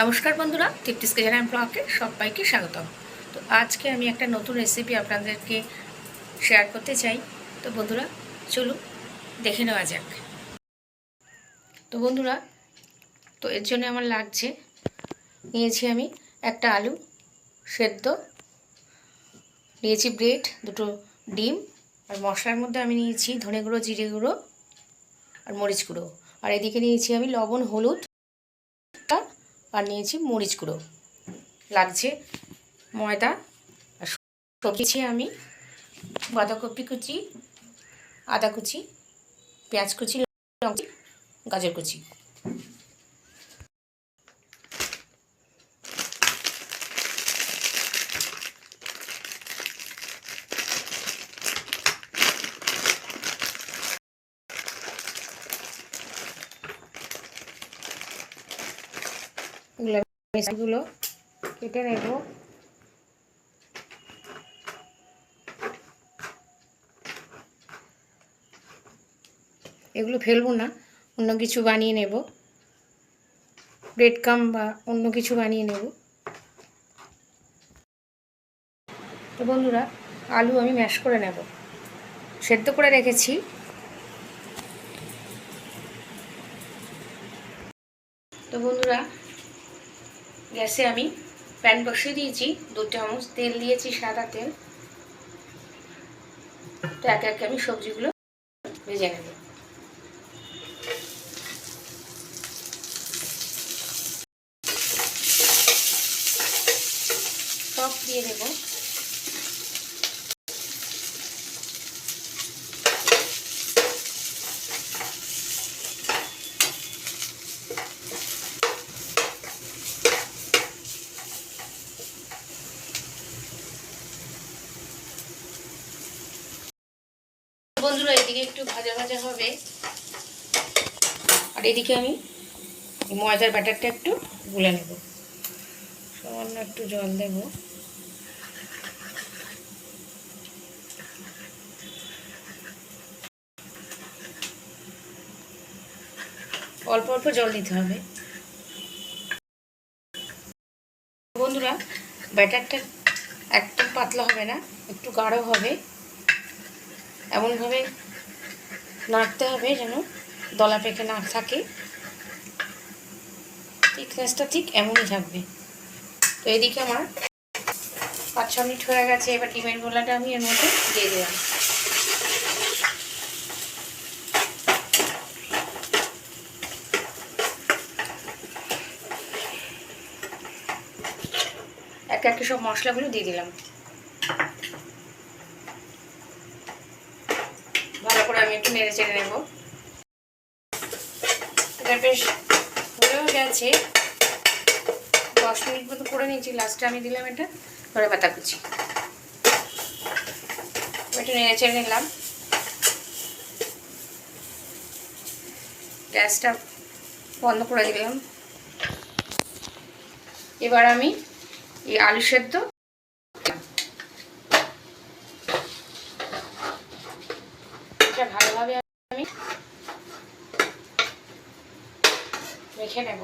নমস্কার বন্ধুরা তৃপ্তিস কেজারাম ব্লগে সবাইকে স্বাগতম। তো আজকে আমি একটা নতুন রেসিপি আপনাদেরকে শেয়ার করতে চাই। তো বন্ধুরা, চলুন, দেখে নেওয়া যাক। তো বন্ধুরা, তো এর জন্য আমার লাগছে, নিয়েছি আমি একটা আলু সেদ্ধ, নিয়েছি ব্রেড দুটো ডিম, আর মশলার মধ্যে আমি নিয়েছি ধনে গুঁড়ো, জিরে গুঁড়ো, আর মরিচ গুঁড়ো। আর এদিকে নিয়েছি আমি লবণ, হলুদ আর নিয়েছি মরিচ গুঁড়ো। লাগছে ময়দা আর সবজি আমি বাঁধাকপি কুচি, আদা কুচি, পেঁয়াজ কুচি, লঙ্কা গাজর কুচি। এগুলো কেটে নেব। এগুলো ফেলব না, অন্য কিছু বানিয়ে নেব। ব্রেড কাম বা অন্য কিছু বানিয়ে নেব। তো বন্ধুরা, আলু আমি ম্যাশ করে নেব। সেদ্ধ করে রেখেছি। তো বন্ধুরা গ্যাসে আমি প্যান বসিয়ে দিয়েছি দু চামচ তেল দিয়েছি, সাদা তেল। তো একে একে আমি সবজিগুলো ভেজে নেব সব দিয়ে দেবো বন্ধুরা এদিকে একটু ভাজা ভাজা হবে। আর এদিকে আমি ময়দার ব্যাটারটা একটু গুলে নেব। সামান্য একটু জল দেব। অল্প অল্প জল দিতে হবে। বন্ধুরা, ব্যাটারটা একদম পাতলা হবে না, একটু গাঢ় হবে। এমনভাবে নাড়তে হবে যেন দলা পেকে না থাকে। থিকনেসটা ঠিক এমনই থাকবে। তো এদিকে আমার পাঁচ ছ মিনিট হয়ে গেছে, এবার ডিমের গোলাটা আমি এর মধ্যে দিয়ে দিলাম। একে একে সব মশলাগুলো দিয়ে দিলাম ভালো করে আমি একটু নেড়ে চেড়ে নেব। এটা বেশ হয়েও গেছে। দশ মিনিট মতো করে নিয়েছি লাস্টে আমি দিলাম এটা, ধরে পাতা কুচি। একটু নেড়ে চেড়ে নিলাম। গ্যাসটা বন্ধ করে দিলাম। এবার আমি এই আলু সেদ্ধ এটা ভালোভাবে আমি রেখে নেব।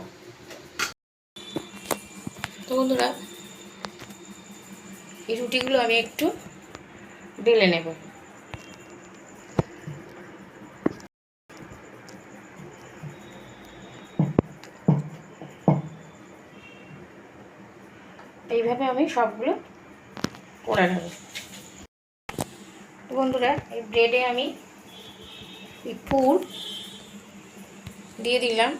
তো বন্ধুরা, এই রুটিগুলো আমি একটু বেলে নেব। এইভাবে আমি সবগুলো করে নেব। বন্ধুরা, এই ব্রেডে আমি পুর দিয়ে দিলাম।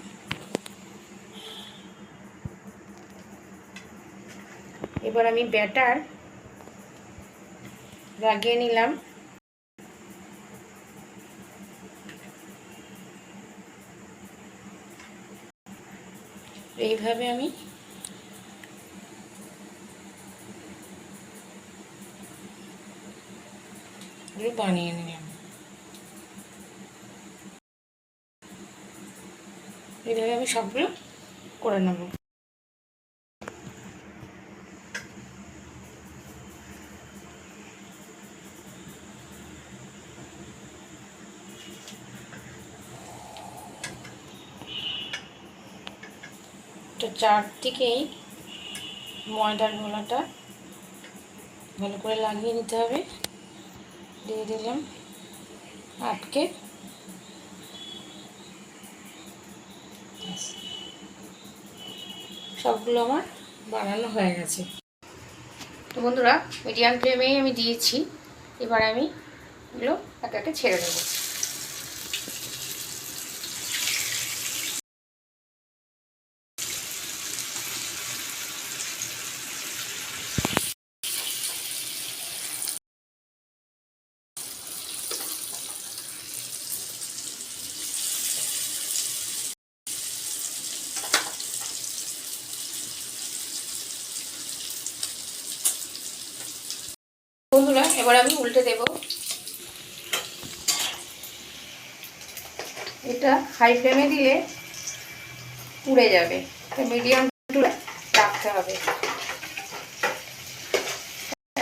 এবার আমি ব্যাটার লাগিয়ে নিলাম। এইভাবে আমি বানিয়ে নিলাম। এইভাবে আমি সবগুলো করে নেব। তো চারদিকেই ময়দার গোলাটা ভালো করে লাগিয়ে নিতে হবে। দিয়ে দিলাম আটকে। সবগুলো আমার বানানো হয়ে গেছে। তো বন্ধুরা মিডিয়াম ফ্লেমেই আমি দিয়েছি। এবার আমি এগুলো একে একে ছেড়ে দেবো। বন্ধুরা, এবার আমি উল্টে দেব। এটা হাই ফ্লেমে দিলে পুড়ে যাবে। মিডিয়াম টু রাখতে হবে।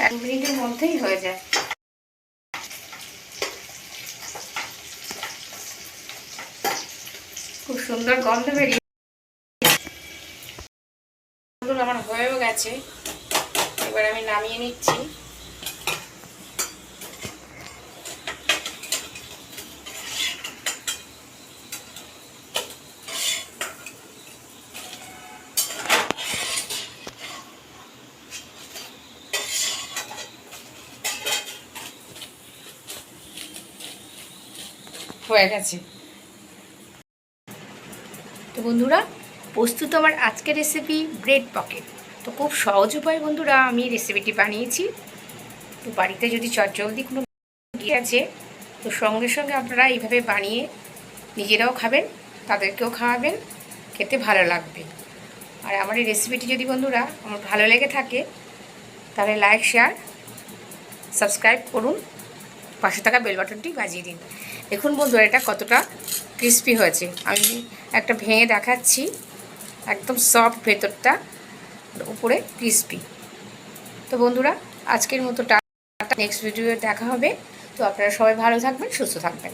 এক মিনিটের মধ্যেই হয়ে যায়। খুব সুন্দর গন্ধ বেরিয়ে আমার হয়েও গেছে। এবার আমি নামিয়ে নিচ্ছি। হয়ে গেছে। তো বন্ধুরা, প্রস্তুত আমার আজকের রেসিপি ব্রেড পকেট তো খুব সহজ উপায় বন্ধুরা, আমি রেসিপিটি বানিয়েছি। তো বাড়িতে যদি চটজলদি কোনো আছে, তো সঙ্গে সঙ্গে আপনারা এইভাবে বানিয়ে নিজেরাও খাবেন, তাদেরকেও খাওয়াবেন, খেতে ভালো লাগবে। আর আমার এই রেসিপিটি যদি বন্ধুরা আমার ভালো লেগে থাকে, তাহলে লাইক শেয়ার সাবস্ক্রাইব করুন। পাশে থাকা বেল বাটনটি বাজিয়ে দিন। দেখুন বন্ধুরা এটা কতটা ক্রিস্পি হয়েছে। আমি একটা ভেঙে দেখাচ্ছি, একদম সফট ভেতরটা উপরে ক্রিস্পি তো বন্ধুরা, আজকের মতো টাটা। নেক্সট ভিডিও দেখা হবে। তো আপনারা সবাই ভালো থাকবেন, সুস্থ থাকবেন।